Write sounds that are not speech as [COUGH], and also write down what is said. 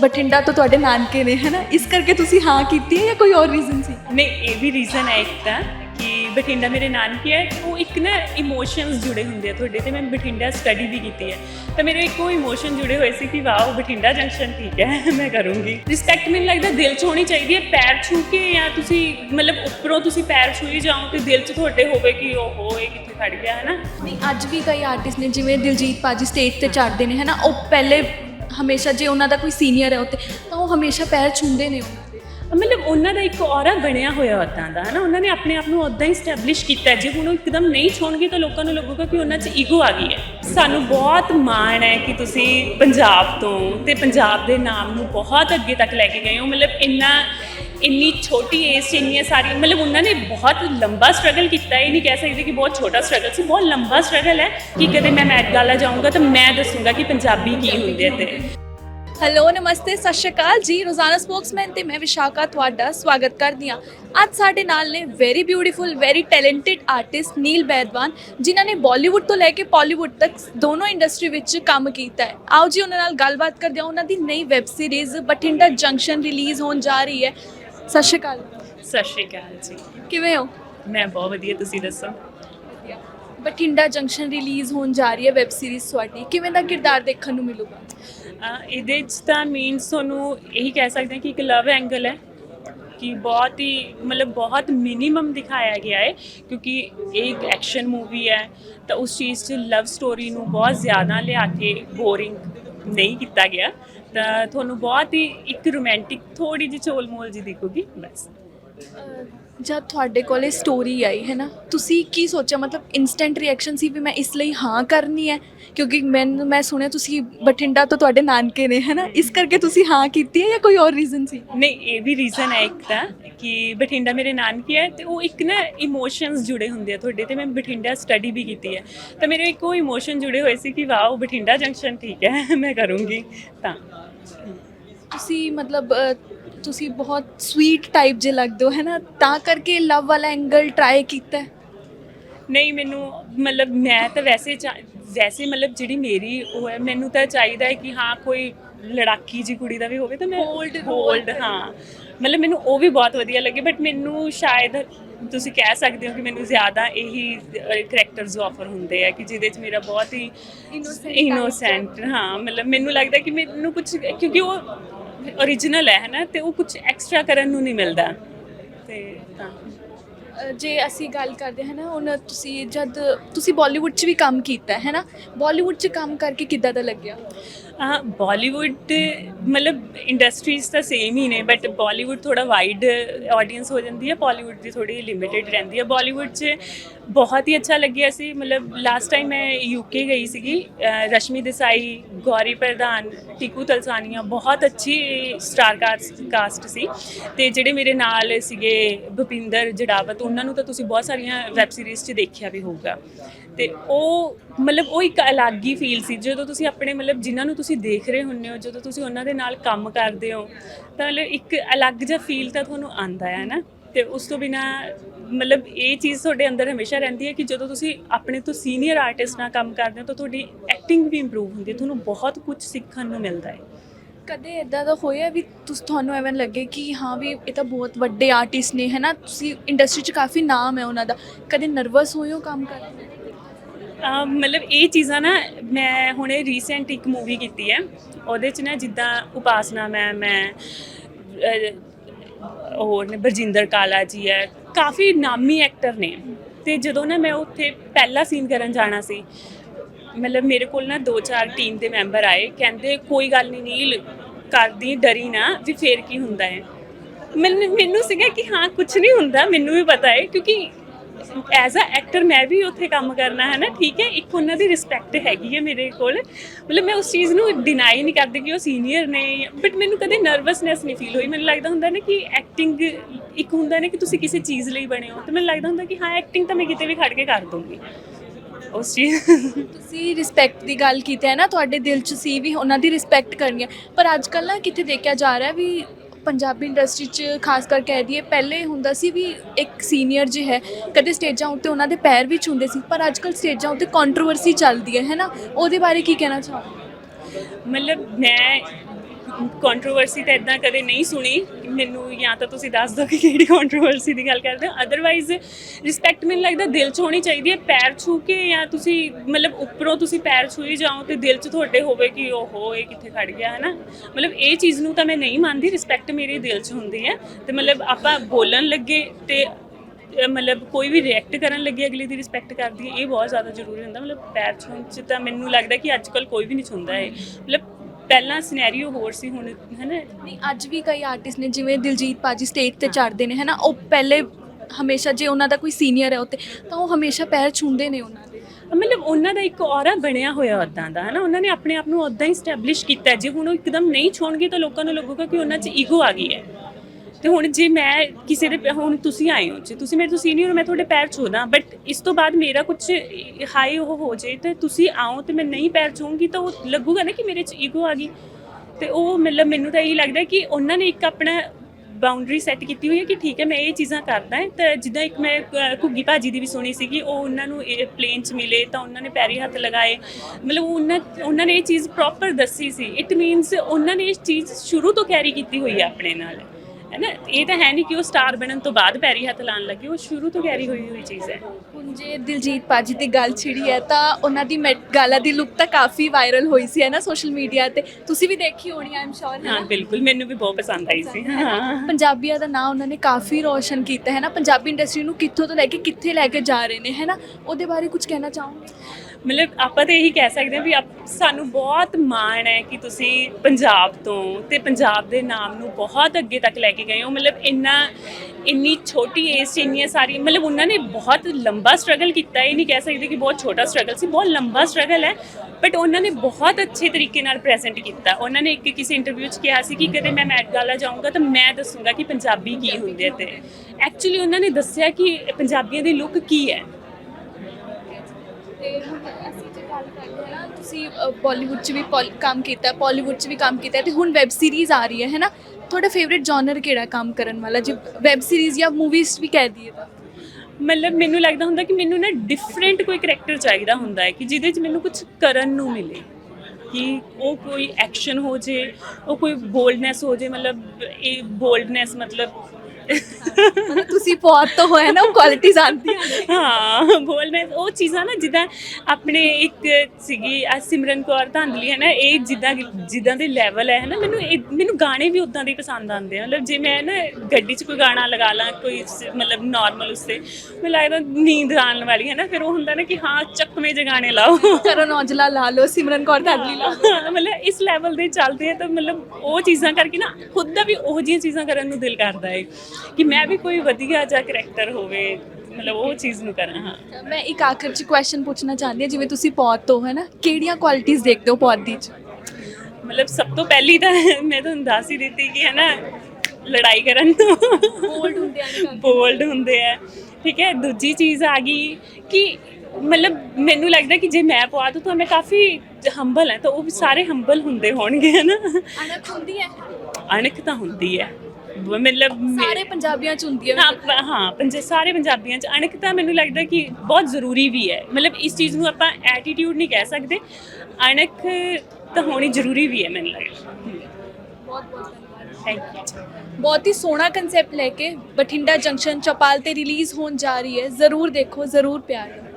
ਬਠਿੰਡਾ ਤੋਂ ਤੁਹਾਡੇ ਨਾਨਕੇ ਨੇ ਹੈ ਨਾ ਇਸ ਕਰਕੇ ਤੁਸੀਂ ਹਾਂ ਕੀਤੀ ਹੈ ਜਾਂ ਕੋਈ ਹੋਰ ਰੀਜ਼ਨ ਸੀ? ਨਹੀਂ ਇਹ ਵੀ ਰੀਜ਼ਨ ਹੈ ਇੱਕ ਤਾਂ ਕਿ ਬਠਿੰਡਾ ਮੇਰੇ ਨਾਨਕੇ ਹੈ ਉਹ ਇੱਕ ਨਾ ਇਮੋਸ਼ਨਸ ਜੁੜੇ ਹੁੰਦੇ ਆ ਤੁਹਾਡੇ ਤੇ। ਮੈਂ ਬਠਿੰਡਾ ਸਟੱਡੀ ਵੀ ਕੀਤੀ ਹੈ। ਤਾਂ ਮੇਰੇ ਇੱਕੋ ਇਮੋਸ਼ਨ ਜੁੜੇ ਹੋਏ ਸੀ ਕਿ ਵਾਓ ਬਠਿੰਡਾ ਜੰਕਸ਼ਨ ਠੀਕ ਹੈ [LAUGHS] ਮੈਂ ਕਰੂੰਗੀ। ਰਿਸਪੈਕਟ ਮੈਨੂੰ ਲੱਗਦਾ ਦਿਲ 'ਚ ਹੋਣੀ ਚਾਹੀਦੀ ਹੈ ਪੈਰ ਛੂ ਕੇ ਜਾਂ ਤੁਸੀਂ ਮਤਲਬ ਉੱਪਰੋਂ ਤੁਸੀਂ ਪੈਰ ਛੂਈ ਜਾਓ ਤੇ ਦਿਲ 'ਚ ਤੁਹਾਡੇ ਹੋਵੇ ਕਿ ਓਹੋ ਇਹ ਕਿੱਥੇ ਖੜ ਗਿਆ ਹੈ ਨਾ ਨਹੀਂ ਅੱਜ ਵੀ ਕਈ ਆਰਟਿਸਟ ਨੇ ਜਿਵੇਂ ਦਿਲਜੀਤ ਪਾਜੀ ਸਟੇਜ ਤੇ ਚੜ੍ਹਦੇ ਨੇ ਹੈ ਨਾ ਉਹ ਪਹਿਲੇ ਹਮੇਸ਼ਾ ਜੇ ਉਹਨਾਂ ਦਾ ਕੋਈ ਸੀਨੀਅਰ ਹੈ ਉੱਤੇ ਤਾਂ ਉਹ ਹਮੇਸ਼ਾ ਪੈਰ ਛੂੰਦੇ ਨੇ ਉਹਨਾਂ ਦੇ। ਮਤਲਬ ਉਹਨਾਂ ਦਾ ਇੱਕ ਔਰਾ ਬਣਿਆ ਹੋਇਆ ਉਦਾਂ ਦਾ, ਹਨਾ? ਉਹਨਾਂ ਨੇ ਆਪਣੇ ਆਪ ਨੂੰ ਉਦਾਂ ਹੀ ਸਟੈਬਲਿਸ਼ ਕੀਤਾ। ਜੇ ਹੁਣ ਉਹ ਇੱਕਦਮ ਨਹੀਂ ਛੋਣਗੇ ਤਾਂ ਲੋਕਾਂ ਨੂੰ ਲੱਗੂਗਾ ਕਿ ਉਹਨਾਂ 'ਚ ਈਗੋ ਆ ਗਈ ਹੈ। ਸਾਨੂੰ ਬਹੁਤ ਮਾਣ ਹੈ ਕਿ ਤੁਸੀਂ ਪੰਜਾਬ ਤੋਂ ਤੇ ਪੰਜਾਬ ਦੇ ਨਾਮ ਨੂੰ ਬਹੁਤ ਅੱਗੇ ਤੱਕ ਲੈ ਕੇ ਗਏ ਹੋ। ਮਤਲਬ ਇੰਨਾ ਇੰਨੀ ਛੋਟੀ ਏਜ 'ਚ ਇੰਨੀਆਂ ਸਾਰੀ ਮਤਲਬ ਉਹਨਾਂ ਨੇ ਬਹੁਤ ਲੰਬਾ ਸਟਰਗਲ ਕੀਤਾ ਇਹ ਨਹੀਂ ਕਹਿ ਸਕਦੇ ਕਿ ਬਹੁਤ ਛੋਟਾ ਸਟਰਗਲ ਸੀ, ਬਹੁਤ ਲੰਬਾ ਸਟਰਗਲ ਹੈ ਕਿ ਕਦੇ ਮੈਂ ਮੈਟ ਗਾਲਾ ਜਾਊਂਗਾ ਤਾਂ ਮੈਂ ਦੱਸੂਗਾ ਕਿ ਪੰਜਾਬੀ ਕੀ ਹੁੰਦੇ ਆ ਤੇ। ਹੈਲੋ ਨਮਸਤੇ, ਸਤਿ ਸ਼੍ਰੀ ਅਕਾਲ। ਜੀ, ਰੋਜ਼ਾਨਾ ਸਪੋਕਸਮੈਨ ਤੇ ਮੈਂ ਵਿਸ਼ਾਖਾ ਤੁਹਾਡਾ ਸਵਾਗਤ ਕਰਦੀ ਹਾਂ। ਅੱਜ ਸਾਡੇ ਨਾਲ ਨੇ very beautiful very talented artist Neel Baidwan ਜਿਨ੍ਹਾਂ ਨੇ ਬਾਲੀਵੁੱਡ ਤੋਂ ਲੈ ਕੇ ਪਾਲੀਵੁੱਡ ਤੱਕ ਦੋਨੋਂ ਇੰਡਸਟਰੀ ਵਿੱਚ ਕੰਮ ਕੀਤਾ ਹੈ। ਆਓ ਜੀ, ਉਹਨਾਂ ਨਾਲ ਗੱਲਬਾਤ ਕਰਦੇ ਹਾਂ। ਉਹਨਾਂ ਦੀ ਨਈ web series Bathinda Junction release ਹੋਣ ਜਾ ਰਹੀ ਹੈ। ਸਤਿ ਸ਼੍ਰੀ ਅਕਾਲ। ਸਤਿ ਸ਼੍ਰੀ ਅਕਾਲ ਜੀ। ਕਿਵੇਂ ਹੋ? ਮੈਂ ਬਹੁਤ ਵਧੀਆ ਤੁਸੀਂ ਦੱਸੋ? ਬਠਿੰਡਾ ਜੰਕਸ਼ਨ ਰਿਲੀਜ਼ ਹੋਣ ਜਾ ਰਹੀ ਹੈ ਵੈਬ ਸੀਰੀਜ਼ ਤੁਹਾਡੀ। ਕਿਵੇਂ ਦਾ ਕਿਰਦਾਰ ਦੇਖਣ ਨੂੰ ਮਿਲੂਗਾ? ਅਹ ਇਹਦੇ 'ਚ ਤਾਂ ਮੀਨਸ ਤੁਹਾਨੂੰ ਇਹੀ ਕਹਿ ਸਕਦੇ ਹਾਂ ਕਿ ਇੱਕ ਲਵ ਐਂਗਲ ਹੈ। ਕਿ ਬਹੁਤ ਹੀ ਮਤਲਬ ਬਹੁਤ ਮਿਨੀਮਮ ਦਿਖਾਇਆ ਗਿਆ ਹੈ। ਕਿਉਂਕਿ ਇਹ ਇੱਕ ਐਕਸ਼ਨ ਮੂਵੀ ਹੈ। ਤਾਂ ਉਸ ਚੀਜ਼ 'ਚ ਲਵ ਸਟੋਰੀ ਨੂੰ ਬਹੁਤ ਜ਼ਿਆਦਾ ਲਿਆ ਕੇ ਬੋਰਿੰਗ ਨਹੀਂ ਕੀਤਾ ਗਿਆ। ਤਾਂ ਤੁਹਾਨੂੰ ਬਹੁਤ ਹੀ ਇੱਕ ਰੋਮਾਂਟਿਕ ਥੋੜੀ ਜਿਹੀ ਚੋਲ-ਮੋਲ ਜੀ ਦਿਖੂਗੀ ਬਸ। ਜਦ ਤੁਹਾਡੇ ਕੋਲੇ ਸਟੋਰੀ ਆਈ, ਹੈ ਨਾ? ਤੁਸੀਂ ਕੀ ਸੋਚਿਆ? ਮਤਲਬ ਇਨਸਟੈਂਟ ਰਿਐਕਸ਼ਨ ਸੀ ਵੀ ਮੈਂ ਇਸ ਲਈ ਹਾਂ ਕਰਨੀ ਹੈ, ਕਿਉਂਕਿ ਮੈਨੂੰ, ਮੈਂ ਸੁਣਿਆ ਤੁਸੀਂ ਬਠਿੰਡਾ ਤੋਂ ਤੁਹਾਡੇ ਨਾਨਕੇ ਨੇ, ਹੈ ਨਾ? ਇਸ ਕਰਕੇ ਤੁਸੀਂ ਹਾਂ ਕੀਤੀ ਹੈ ਜਾਂ ਕੋਈ ਹੋਰ ਰੀਜ਼ਨ ਸੀ? ਨਹੀਂ, ਇਹ ਵੀ ਰੀਜ਼ਨ ਹੈ ਇੱਕ ਤਾਂ ਕਿ ਬਠਿੰਡਾ ਮੇਰੇ ਨਾਨਕੇ ਹੈ ਤੇ ਉਹ ਇੱਕ ਨਾ ਇਮੋਸ਼ਨਸ ਜੁੜੇ ਹੁੰਦੇ ਆ ਤੁਹਾਡੇ ਤੇ। ਮੈਂ ਬਠਿੰਡਾ ਸਟੱਡੀ ਵੀ ਕੀਤੀ ਹੈ। ਤਾਂ ਮੇਰੇ ਇੱਕ ਉਹ ਇਮੋਸ਼ਨ ਜੁੜੇ ਹੋਏ ਸੀ ਕਿ ਵਾਓ, ਬਠਿੰਡਾ ਜੰਕਸ਼ਨ ਠੀਕ ਹੈ, ਮੈਂ ਕਰੂੰਗੀ ਤਾਂ। ਤੁਸੀਂ ਮਤਲਬ ਤੁਸੀਂ ਬਹੁਤ ਸਵੀਟ ਟਾਈਪ ਜੇ ਲੱਗਦੇ ਹੋ ਹੈ ਨਾ ਤਾਂ ਕਰਕੇ ਲਵ ਵਾਲਾ ਐਂਗਲ ਟਰਾਈ ਕੀਤਾ। ਨਹੀਂ ਮੈਨੂੰ ਮਤਲਬ ਮੈਂ ਤਾਂ ਵੈਸੇ ਵੈਸੇ ਮਤਲਬ ਜਿਹੜੀ ਮੇਰੀ ਉਹ ਹੈ ਮੈਨੂੰ ਤਾਂ ਚਾਹੀਦਾ ਹੈ ਕਿ ਹਾਂ ਕੋਈ ਲੜਾਕੀ ਜੀ ਕੁੜੀ ਦਾ ਵੀ ਹੋਵੇ ਤਾਂ ਮੈਂ role ਹੋਲਡ ਹਾਂ। ਮਤਲਬ ਮੈਨੂੰ ਉਹ ਵੀ ਬਹੁਤ ਵਧੀਆ ਲੱਗੇ ਬਟ ਮੈਨੂੰ ਸ਼ਾਇਦ ਤੁਸੀਂ ਕਹਿ ਸਕਦੇ ਹੋ ਕਿ ਮੈਨੂੰ ਜ਼ਿਆਦਾ ਇਹੀ ਕਰੈਕਟਰਸ ਆਫਰ ਹੁੰਦੇ ਆ ਕਿ ਜਿਹਦੇ 'ਚ ਮੇਰਾ ਬਹੁਤ ਹੀ ਇਨੋਸੈਂਟ ਹਾਂ ਮਤਲਬ ਮੈਨੂੰ ਲੱਗਦਾ ਕਿ ਮੈਨੂੰ ਕੁਝ ਕਿਉਂਕਿ ਉਹ origignal ਹੈ ਨਾ ਤੇ ਉਹ ਕੁਝ ਐਕਸਟਰਾ ਕਰਨ ਨੂੰ ਨਹੀਂ ਮਿਲਦਾ। ਤੇ ਤਾਂ। ਜੇ ਅਸੀਂ ਗੱਲ ਕਰਦੇ ਹਾਂ ਨਾ ਹੁਣ ਤੁਸੀਂ ਜਦ ਤੁਸੀਂ ਬਾਲੀਵੁੱਡ 'ਚ ਵੀ ਕੰਮ ਕੀਤਾ ਹੈ ਨਾ ਬਾਲੀਵੁੱਡ 'ਚ ਕੰਮ ਕਰਕੇ ਕਿੱਦਾਂ ਦਾ ਲੱਗਿਆ? ਹਾਂ ਬਾਲੀਵੁੱਡ ਮਤਲਬ ਇੰਡਸਟਰੀਜ਼ ਤਾਂ ਸੇਮ ਹੀ ਨੇ ਬਟ ਬਾਲੀਵੁੱਡ ਥੋੜਾ ਵਾਈਡ ਆਡੀਅנס ਹੋ ਜਾਂਦੀ ਹੈ ਬਾਲੀਵੁੱਡ ਦੀ ਥੋੜੀ ਲਿਮਿਟਿਡ ਰਹਿੰਦੀ ਹੈ। ਬਾਲੀਵੁੱਡ 'ਚ ਬਹੁਤ ਹੀ ਅੱਛਾ ਲੱਗਿਆ ਸੀ, ਮਤਲਬ ਲਾਸਟ ਟਾਈਮ ਮੈਂ ਯੂਕੇ ਗਈ ਸੀਗੀ ਰਸ਼ਮੀ ਦੇਸਾਈ, ਗੌਰੀ ਪ੍ਰਧਾਨ, ਟਿਕੂ ਤਲਸਾਨੀਆ, ਬਹੁਤ ਅੱਛੀ ਸਟਾਰ ਕਾਸਟ ਕਾਸਟ ਸੀ। ਤੇ ਜਿਹੜੇ ਮੇਰੇ ਨਾਲ ਸੀਗੇ ਭੁਪਿੰਦਰ ਜੜਾਵਤ, ਉਹਨਾਂ ਨੂੰ ਤਾਂ ਤੁਸੀਂ ਬਹੁਤ ਸਾਰੀਆਂ ਵੈਬ ਸੀਰੀਜ਼ 'ਚ ਦੇਖਿਆ ਵੀ ਹੋਊਗਾ। ਤੇ ਉਹ ਮਤਲਬ ਉਹ ਇੱਕ ਅਲੱਗ ਹੀ ਫੀਲ ਸੀ, ਜਦੋਂ ਤੁਸੀਂ ਆਪਣੇ ਮਤਲਬ ਜਿਨ੍ਹਾਂ ਨੂੰ ਤੁਸੀਂ ਤੁਸੀਂ ਦੇਖ ਰਹੇ ਹੁੰਦੇ ਹੋ, ਜਦੋਂ ਤੁਸੀਂ ਉਹਨਾਂ ਦੇ ਨਾਲ ਕੰਮ ਕਰਦੇ ਹੋ, ਤਾਂ ਮਤਲਬ ਇੱਕ ਅਲੱਗ ਜਿਹਾ ਫੀਲ ਤਾਂ ਤੁਹਾਨੂੰ ਆਂਦਾ ਹੈ ਨਾ? ਤੇ ਉਸ ਤੋਂ ਬਿਨਾ ਮਤਲਬ ਇਹ ਚੀਜ਼ ਤੁਹਾਡੇ ਅੰਦਰ ਹਮੇਸ਼ਾ ਰਹਿੰਦੀ ਹੈ ਕਿ ਜਦੋਂ ਤੁਸੀਂ ਆਪਣੇ ਤੋਂ ਸੀਨੀਅਰ ਆਰਟਿਸਟ ਨਾਲ ਕੰਮ ਕਰਦੇ ਹੋ, ਤਾਂ ਤੁਹਾਡੀ ਐਕਟਿੰਗ ਵੀ ਇੰਪਰੂਵ ਹੁੰਦੀ ਹੈ, ਤੁਹਾਨੂੰ ਬਹੁਤ ਕੁਝ ਸਿੱਖਣ ਨੂੰ ਮਿਲਦਾ ਹੈ। ਕਦੇ ਇਦਾਂ ਦਾ ਹੋਇਆ ਵੀ ਤੁਸੀਂ, ਤੁਹਾਨੂੰ ਐਵੇਂ ਲੱਗੇ ਕਿ ਹਾਂ ਵੀ ਇਹ ਤਾਂ ਬਹੁਤ ਵੱਡੇ ਆਰਟਿਸਟ ਨੇ, ਹੈ ਨਾ? ਤੁਸੀਂ ਇੰਡਸਟਰੀ 'ਚ ਕਾਫੀ ਨਾਮ ਹੈ ਉਹਨਾਂ ਦਾ। ਕਦੇ ਨਰਵਸ ਹੋਏ ਹੋ ਕੰਮ ਕਰਦੇ ਮਤਲਬ ਇਹ ਚੀਜ਼ਾਂ ਨਾ ਮੈਂ ਹੁਣੇ ਰੀਸੈਂਟ ਇੱਕ ਮੂਵੀ ਕੀਤੀ ਹੈ। ਉਹਦੇ ਚ ਨਾ ਜਿੱਦਾਂ ਉਪਾਸਨਾ ਮੈਂ ਮੈਂ ਹੋਰ ਨੇ ਬਰਜਿੰਦਰ ਕਾਲਾ ਜੀ ਹੈ, ਕਾਫੀ ਨਾਮੀ ਐਕਟਰ ਨੇ। ਤੇ ਜਦੋਂ ਨਾ ਮੈਂ ਉੱਥੇ ਪਹਿਲਾ ਸੀਨ ਕਰਨ ਜਾਣਾ ਸੀ, ਮਤਲਬ ਮੇਰੇ ਕੋਲ ਨਾ ਦੋ ਚਾਰ ਟੀਮ ਦੇ ਮੈਂਬਰ ਆਏ, ਕਹਿੰਦੇ ਕੋਈ ਗੱਲ ਨਹੀਂ ਨੀਲ, ਕਰਦੀ ਡਰੀ ਨਾ, ਵੀ ਫੇਰ ਕੀ ਹੁੰਦਾ ਹੈ। ਮੈਨੂੰ ਮੈਨੂੰ ਸੀਗਾ ਕਿ ਹਾਂ ਕੁਝ ਨਹੀਂ ਹੁੰਦਾ, ਮੈਨੂੰ ਵੀ ਪਤਾ ਹੈ, ਕਿਉਂਕਿ ਐਜ਼ ਅ ਐਕਟਰ ਮੈਂ ਵੀ ਉੱਥੇ ਕੰਮ ਕਰਨਾ ਹੈ ਨਾ, ਠੀਕ ਹੈ? ਇੱਕ ਉਹਨਾਂ ਦੀ ਰਿਸਪੈਕਟ ਹੈਗੀ ਹੈ ਮੇਰੇ ਕੋਲ। ਮਤਲਬ ਮੈਂ ਉਸ ਚੀਜ਼ ਨੂੰ ਡਿਨਾਈ ਨਹੀਂ ਕਰਦੀ ਕਿ ਉਹ ਸੀਨੀਅਰ ਨੇ ਬਟ ਮੈਨੂੰ ਕਦੇ ਨਰਵਸਨੈਸ ਨਹੀਂ ਫੀਲ ਹੋਈ। ਮੈਨੂੰ ਲੱਗਦਾ ਹੁੰਦਾ ਨਾ ਕਿ ਐਕਟਿੰਗ ਇੱਕ ਹੁੰਦਾ ਨਾ ਕਿ ਤੁਸੀਂ ਕਿਸੇ ਚੀਜ਼ ਲਈ ਬਣੇ ਹੋ। ਤੇ ਮੈਨੂੰ ਲੱਗਦਾ ਹੁੰਦਾ ਕਿ ਹਾਂ ਐਕਟਿੰਗ ਤਾਂ ਮੈਂ ਕਿਤੇ ਵੀ ਖੜ ਕੇ ਕਰ ਦੂੰਗੀ ਉਸ ਚੀਜ਼ ਤੁਸੀਂ ਰਿਸਪੈਕਟ ਦੀ ਗੱਲ ਕੀਤੀ ਹੈ ਨਾ, ਤੁਹਾਡੇ ਦਿਲ 'ਚ ਸੀ ਵੀ ਉਹਨਾਂ ਦੀ ਰਿਸਪੈਕਟ ਕਰਨੀ ਹੈ। ਪਰ ਅੱਜ ਕੱਲ੍ਹ ਨਾ ਕਿਤੇ ਦੇਖਿਆ ਜਾ ਰਿਹਾ ਵੀ ਪੰਜਾਬੀ ਇੰਡਸਟਰੀ 'ਚ ਖਾਸ ਕਰ ਕਹਿ ਦਈਏ ਪਹਿਲੇ ਹੁੰਦਾ ਸੀ ਵੀ ਇੱਕ ਸੀਨੀਅਰ ਜੇ ਹੈ, ਕਦੇ ਸਟੇਜਾਂ ਉੱਤੇ ਉਹਨਾਂ ਦੇ ਪੈਰ ਵੀ ਛੁੰਦੇ ਸੀ, ਪਰ ਅੱਜ ਕੱਲ੍ਹ ਸਟੇਜਾਂ ਉੱਤੇ ਕੰਟਰੋਵਰਸੀ ਚੱਲਦੀ ਹੈ ਹੈ ਨਾ? ਉਹਦੇ ਬਾਰੇ ਕੀ ਕਹਿਣਾ ਚਾਹੋ ਮਤਲਬ ਮੈਂ ਕੰਟਰੋਵਰਸੀ ਤਾਂ ਇਦਾਂ ਕਦੇ ਨਹੀਂ ਸੁਣੀ। ਮੈਨੂੰ ਜਾਂ ਤਾਂ ਤੁਸੀਂ ਦੱਸ ਦਿਓ ਕਿ ਕਿਹੜੀ ਕੰਟਰੋਵਰਸੀ ਦੀ ਗੱਲ ਕਰਦੇ ਹੋ। ਅਦਰਵਾਈਜ਼ ਰਿਸਪੈਕਟ ਮੈਨੂੰ ਲੱਗਦਾ ਦਿਲ 'ਚ ਹੋਣੀ ਚਾਹੀਦੀ ਹੈ। ਪੈਰ ਛੂ ਕੇ ਜਾਂ ਤੁਸੀਂ ਮਤਲਬ ਉੱਪਰੋਂ ਤੁਸੀਂ ਪੈਰ ਛੂਈ ਜਾਓ ਤੇ ਦਿਲ 'ਚ ਤੁਹਾਡੇ ਹੋਵੇ ਕਿ ਓਹੋ ਇਹ ਕਿੱਥੇ ਖੜ ਗਿਆ ਹੈ ਨਾ ਮਤਲਬ ਇਹ ਚੀਜ਼ ਨੂੰ ਤਾਂ ਮੈਂ ਨਹੀਂ ਮੰਨਦੀ। ਰਿਸਪੈਕਟ ਮੇਰੇ ਦਿਲ 'ਚ ਹੁੰਦੀ ਹੈ। ਤੇ ਮਤਲਬ ਆਪਾਂ ਬੋਲਣ ਲੱਗੇ ਤੇ ਮਤਲਬ ਕੋਈ ਵੀ ਰਿਐਕਟ ਕਰਨ ਲੱਗੇ ਅਗਲੇ ਦੀ ਰਿਸਪੈਕਟ ਕਰਦੀ ਹੈ। ਇਹ ਬਹੁਤ ਜ਼ਿਆਦਾ ਜ਼ਰੂਰੀ ਹੁੰਦਾ। ਮਤਲਬ ਪੈਰ ਛੂਹਣ ਚ ਤਾਂ ਮੈਨੂੰ ਲੱਗਦਾ ਕਿ ਅੱਜ ਕੱਲ ਕੋਈ ਵੀ ਨਹੀਂ ਛੂੰਦਾ ਹੈ ਮਤਲਬ ਪਹਿਲਾਂ ਸਿਨੈਰੀਓ ਹੋਰ ਸੀ ਹੁਣ ਹੈ ਨਾ ਨਹੀਂ ਅੱਜ ਵੀ ਕਈ ਆਰਟਿਸਟ ਨੇ ਜਿਵੇਂ ਦਿਲਜੀਤ ਪਾਜੀ ਸਟੇਜ ਤੇ ਚੜ੍ਹਦੇ ਨੇ ਹੈਨਾ? ਉਹ ਪਹਿਲੇ ਹਮੇਸ਼ਾ ਜੇ ਉਹਨਾਂ ਦਾ ਕੋਈ ਸੀਨੀਅਰ ਹੈ ਉੱਤੇ ਤਾਂ ਉਹ ਹਮੇਸ਼ਾ ਪੈਰ ਛੂੰਦੇ ਨੇ ਉਹਨਾਂ ਦੇ। ਮਤਲਬ ਉਹਨਾਂ ਦਾ ਇੱਕ ਔਰਾ ਬਣਿਆ ਹੋਇਆ ਉਦਾਂ ਦਾ ਹੈ ਨਾ ਉਹਨਾਂ ਨੇ ਆਪਣੇ ਆਪ ਨੂੰ ਉਦਾਂ ਹੀ ਸਟੈਬਲਿਸ਼ ਕੀਤਾ ਹੈ। ਜੇ ਹੁਣ ਉਹ ਇੱਕਦਮ ਨਹੀਂ ਛੋਣਗੇ ਤਾਂ ਲੋਕਾਂ ਨੂੰ ਲੱਗੂਗਾ ਕਿ ਉਹਨਾਂ 'ਚ ਈਗੋ ਆ ਗਈ ਹੈ। ਤੇ ਹੁਣ ਜੇ ਮੈਂ ਕਿਸੇ ਦੇ ਹੁਣ ਤੁਸੀਂ ਆਏ ਹੋ ਜੇ ਤੁਸੀਂ ਮੇਰੇ ਤੋਂ ਸੀਨੀਅਰ ਹੋ ਮੈਂ ਤੁਹਾਡੇ ਪੈਰ ਛੂਦਾ ਬਟ ਇਸ ਤੋਂ ਬਾਅਦ ਮੇਰਾ ਕੁਝ ਹਾਈ ਉਹ ਹੋ ਜੇ ਤੇ ਤੁਸੀਂ ਆਓ ਤੇ ਮੈਂ ਨਹੀਂ ਪੈਰ ਛੂੰਗੀ ਤਾਂ ਉਹ ਲੱਗੂਗਾ ਨਾ ਕਿ ਮੇਰੇ 'ਚ ਈਗੋ ਆ ਗਈ। ਤੇ ਉਹ ਮਤਲਬ ਮੈਨੂੰ ਤਾਂ ਇਹੀ ਲੱਗਦਾ ਕਿ ਉਹਨਾਂ ਨੇ ਇੱਕ ਆਪਣਾ ਬਾਉਂਡਰੀ ਸੈੱਟ ਕੀਤੀ ਹੋਈ ਹੈ ਕਿ ਠੀਕ ਹੈ ਮੈਂ ਇਹ ਚੀਜ਼ਾਂ ਕਰਦਾ ਹਾਂ। ਤਾਂ ਜਿੱਦਾਂ ਇੱਕ ਮੈਂ ਅ, ਘੁੱਗੀ ਭਾਜੀ ਦੀ ਵੀ ਸੁਣੀ ਸੀਗੀ ਉਹ ਉਹਨਾਂ ਨੂੰ ਪਲੇਨ 'ਚ ਮਿਲੇ ਤਾਂ ਉਹਨਾਂ ਨੇ ਪੈਰੀ ਹੱਥ ਲਗਾਏ। ਮਤਲਬ ਉਹਨਾਂ ਉਹਨਾਂ ਨੇ ਇਹ ਚੀਜ਼ ਪ੍ਰੋਪਰ ਦੱਸੀ ਸੀ। ਇਟ ਮੀਨਸ ਉਹਨਾਂ ਨੇ ਇਹ ਚੀਜ਼ ਸ਼ੁਰੂ ਤੋਂ ਕੈਰੀ ਕੀਤੀ ਹੋਈ ਹੈ ਆਪਣੇ ਨਾਲ। ਹੈ ਨਾ? ਇਹ ਤਾਂ ਹੈ ਨਹੀਂ ਕਿ ਉਹ ਸਟਾਰ ਬਣਨ ਤੋਂ ਬਾਅਦ ਪੈਰੀ ਹੱਥ ਲਾਣ ਲੱਗੇ ਉਹ ਸ਼ੁਰੂ ਤੋਂ ਕੈਰੀ ਹੋਈ ਹੋਈ ਚੀਜ਼ ਹੈ। ਹੁਣ ਜੇ ਦਿਲਜੀਤ ਪਾਜੀ ਦੀ ਗੱਲ ਛਿੜੀ ਹੈ ਤਾਂ ਉਹਨਾਂ ਦੀ ਮੈਟ ਗਾਲਾ ਦੀ ਲੁੱਕ ਤਾਂ ਕਾਫੀ ਵਾਇਰਲ ਹੋਈ ਸੀ ਹੈ ਨਾ ਸੋਸ਼ਲ ਮੀਡੀਆ ਤੇ। ਤੁਸੀਂ ਵੀ ਦੇਖੀ ਹੋਣੀ ਆਮ ਸ਼ੋਰ ਹਾਂ ਬਿਲਕੁਲ ਮੈਨੂੰ ਵੀ ਬਹੁਤ ਪਸੰਦ ਆਈ ਸੀ। ਹਾਂ। ਪੰਜਾਬੀਆਂ ਦਾ ਨਾਂ ਉਹਨਾਂ ਨੇ ਕਾਫੀ ਰੋਸ਼ਨ ਕੀਤਾ ਹੈ ਨਾ? ਪੰਜਾਬੀ ਇੰਡਸਟਰੀ ਨੂੰ ਕਿੱਥੋਂ ਤੋਂ ਲੈ ਕੇ ਕਿੱਥੇ ਲੈ ਕੇ ਜਾ ਰਹੇ ਨੇ ਹੈ ਨਾ? ਉਹਦੇ ਬਾਰੇ ਕੁਝ ਕਹਿਣਾ ਚਾਹੋਗੇ? ਮਤਲਬ ਆਪਾਂ ਤਾਂ ਇਹੀ ਕਹਿ ਸਕਦੇ ਹਾਂ ਵੀ ਆਪ- ਸਾਨੂੰ ਬਹੁਤ ਮਾਣ ਹੈ ਕਿ ਤੁਸੀਂ ਪੰਜਾਬ ਤੋਂ ਤੇ ਪੰਜਾਬ ਦੇ ਨਾਮ ਨੂੰ ਬਹੁਤ ਅੱਗੇ ਤੱਕ ਲੈ ਕੇ ਗਏ ਹੋ। ਮਤਲਬ ਇੰਨਾ ਇੰਨੀ ਛੋਟੀ ਏਜ 'ਚ ਇੰਨੀਆਂ ਸਾਰੀ ਮਤਲਬ ਉਹਨਾਂ ਨੇ ਬਹੁਤ ਲੰਬਾ ਸਟਰਗਲ ਕੀਤਾ। ਇਹ ਨਹੀਂ ਕਹਿ ਸਕਦੇ ਕਿ ਬਹੁਤ ਛੋਟਾ ਸਟਰਗਲ ਸੀ, ਬਹੁਤ ਲੰਬਾ ਸਟਰਗਲ ਹੈ। ਬਟ ਉਹਨਾਂ ਨੇ ਬਹੁਤ ਅੱਛੇ ਤਰੀਕੇ ਨਾਲ ਪ੍ਰੈਜ਼ੈਂਟ ਕੀਤਾ। ਉਹਨਾਂ ਨੇ ਇੱਕ ਕਿਸੇ ਇੰਟਰਵਿਊ 'ਚ ਕਿਹਾ ਸੀ ਕਿ ਕਦੇ ਮੈਂ ਮੈਟ ਗਾਲਾ ਜਾਊਂਗਾ ਤਾਂ ਮੈਂ ਦੱਸੂੰਗਾ ਕਿ ਪੰਜਾਬੀ ਕੀ ਹੁੰਦੇ ਆ ਤੇ। ਐਕਚੁਅਲੀ ਉਹਨਾਂ ਨੇ ਦੱਸਿਆ ਕਿ ਪੰਜਾਬੀਆਂ ਦੀ ਲੁੱਕ ਕੀ ਹੈ। ਤੇ ਹੁਣ ਅਸੀਂ ਜੇ ਗੱਲ ਕਰਦੇ ਹਾਂ ਨਾ, ਤੁਸੀਂ ਬਾਲੀਵੁੱਡ 'ਚ ਵੀ ਪੋਲ- ਕੰਮ ਕੀਤਾ ਬਾਲੀਵੁੱਡ 'ਚ ਵੀ ਕੰਮ ਕੀਤਾ ਤੇ ਹੁਣ ਵੈਬ ਸੀਰੀਜ਼ ਆ ਰਹੀ ਹੈ ਹੈ ਨਾ ਤੁਹਾਡਾ ਫੇਵਰਿਟ ਜਨਰ ਕਿਹੜਾ ਕੰਮ ਕਰਨ ਵਾਲਾ? ਜੇ ਵੈਬ ਸੀਰੀਜ਼ ਜਾਂ ਮੂਵੀਜ਼ ਵੀ ਕਹਿ ਦਈਏ ਤਾਂ। ਮਤਲਬ ਮੈਨੂੰ ਲੱਗਦਾ ਹੁੰਦਾ ਕਿ ਮੈਨੂੰ ਨਾ ਡਿਫਰੈਂਟ ਕੋਈ ਕਰੈਕਟਰ ਚਾਹੀਦਾ ਹੁੰਦਾ ਹੈ ਕਿ ਜਿਹਦੇ 'ਚ ਮੈਨੂੰ ਕੁਝ ਕਰਨ ਨੂੰ ਮਿਲੇ। ਕਿ ਉਹ ਕੋਈ ਐਕਸ਼ਨ ਹੋ ਜੇ, ਉਹ ਕੋਈ ਬੋਲਡਨੈਸ ਹੋ ਜੇ, ਮਤਲਬ ਇਹ ਬੋਲਡਨੈਸ ਮਤਲਬ ਮਤਲਬ ਤੁਸੀਂ ਬਹੁਤ ਤੋਂ ਹੋਇਆ ਨਾ, ਉਹ ਕੁਆਲਿਟੀਜ਼ ਆਉਂਦੀਆਂ ਨੇ। ਹਾਂ ਬੋਲਡਨੈਸ ਉਹ ਚੀਜ਼ਾਂ ਨਾ, ਜਿੱਦਾਂ ਆਪਣੇ ਇੱਕ ਸੀਗੀ, ਆ ਸਿਮਰਨ ਕੌਰ ਧਾਂਦਲੀ ਹੈ ਨਾ, ਇਹ ਜਿੱਦਾਂ ਜਿੱਦਾਂ ਦੇ ਲੈਵਲ ਹੈ ਨਾ ਮੈਨੂੰ ਇਹ- ਮੈਨੂੰ ਗਾਣੇ ਵੀ ਉਦਾਂ ਦੇ ਹੀ ਪਸੰਦ ਆਉਂਦੇ ਆ। ਮਤਲਬ ਜੇ ਮੈਂ ਨਾ ਗੱਡੀ 'ਚ ਕੋਈ ਗਾਣਾ ਲਗਾ ਲਾਂ, ਕੋਈ ਸ- ਮਤਲਬ ਨਾਰਮਲ ਉਸੇ ਮੈਨੂੰ ਲੱਗਦਾ ਨੀਂਦ ਆਉਣ ਵਾਲੀ ਹੈ ਨਾ, ਫਿਰ ਉਹ ਹੁੰਦਾ ਨਾ ਕਿ ਹਾਂ, ਚੱਕ ਜੇ ਗਾਣੇ ਲਾਓ ਕਰਨ ਔਜਲਾ ਲਾ ਲਓ ਸਿਮਰਨ ਕੌਰ ਦਾਦਲੀ ਲਾ ਲਓ। ਮਤਲਬ ਇਸ ਲੈਵਲ ਦੇ ਚੱਲਦੇ ਆ ਤਾਂ ਮਤਲਬ ਉਹ ਚੀਜ਼ਾਂ ਕਰਕੇ ਨਾ ਖੁਦ ਦਾ ਵੀ ਉਹ ਜਿਹੀਆਂ ਚੀਜ਼ਾਂ ਕਰਨ ਨੂੰ ਦਿਲ ਕਰਦਾ ਹੈ ਕਿ ਮੈਂ ਵੀ ਕੋਈ ਵਧੀਆ ਜਿਹਾ ਕਰੈਕਟਰ ਹੋਵੇ ਮਤਲਬ ਉਹ ਚੀਜ਼ ਨੂੰ ਕਰਾਂ ਹਾਂ ਮੈਂ ਇੱਕ ਆਖਰ 'ਚ ਕੁਐਸਚਨ ਪੁੱਛਣਾ ਚਾਹੁੰਦੀ ਹਾਂ ਜਿਵੇਂ ਤੁਸੀਂ ਪੌਦ ਤੋਂ ਹੈ ਨਾ ਕਿਹੜੀਆਂ ਕੁਆਲਿਟੀਜ਼ ਦੇਖਦੇ ਹੋ ਪੌਦ ਦੀ 'ਚ ਮਤਲਬ ਸਭ ਤੋਂ ਪਹਿਲੀ ਤਾਂ ਮੈਂ ਤੁਹਾਨੂੰ ਦੱਸ ਹੀ ਦਿੱਤੀ ਕਿ ਹੈ ਨਾ ਲੜਾਈ ਕਰਨ ਤੋਂ ਬੋਲਡ ਹੁੰਦੇ ਆ ਬੋਲਡ ਹੁੰਦੇ ਆ ਠੀਕ ਹੈ ਦੂਜੀ ਚੀਜ਼ ਆ ਗਈ ਕਿ ਮਤਲਬ ਮੈਨੂੰ ਲੱਗਦਾ ਕਿ ਜੇ ਮੈਂ ਪਵਾ ਦੂੰ ਤਾਂ ਮੈਂ ਕਾਫੀ ਹੰਬਲ ਹੈ ਤਾਂ ਉਹ ਵੀ ਸਾਰੇ ਹੰਬਲ ਹੁੰਦੇ ਹੋਣਗੇ ਹੈ ਨਾ? ਅਣਖ ਹੁੰਦੀ ਹੈ? ਅਣਖ ਤਾਂ ਹੁੰਦੀ ਹੈ। ਮਤਲਬ ਸਾਰੇ ਪੰਜਾਬੀਆਂ 'ਚ ਹੁੰਦੀ ਹੈ ਹਾਂ ਹਾਂ ਪੰਜ ਸਾਰੇ ਪੰਜਾਬੀਆਂ ਚ। ਅਣਖ ਤਾਂ ਮੈਨੂੰ ਲੱਗਦਾ ਕਿ ਬਹੁਤ ਜ਼ਰੂਰੀ ਵੀ ਹੈ। ਮਤਲਬ ਇਸ ਚੀਜ਼ ਨੂੰ ਆਪਾਂ ਐਟੀਟਿਊਡ ਨਹੀਂ ਕਹਿ ਸਕਦੇ। ਅਣਖ ਤਾਂ ਹੋਣੀ ਜ਼ਰੂਰੀ ਵੀ ਹੈ ਮੈਨੂੰ ਲੱਗਦਾ। ਬਹੁਤ ਬਹੁਤ ਧੰਨਵਾਦ। ਥੈਂਕ ਯੂ ਬਹੁਤ ਹੀ ਸੋਹਣਾ ਕਨਸੈਪਟ ਲੈ ਕੇ ਬਠਿੰਡਾ ਜੰਕਸ਼ਨ ਚੌਪਾਲ ਤੇ ਰਿਲੀਜ਼ ਹੋਣ ਜਾ ਰਹੀ ਹੈ। ਜ਼ਰੂਰ ਦੇਖੋ ਜ਼ਰੂਰ ਪਿਆਰ ਦਿਓ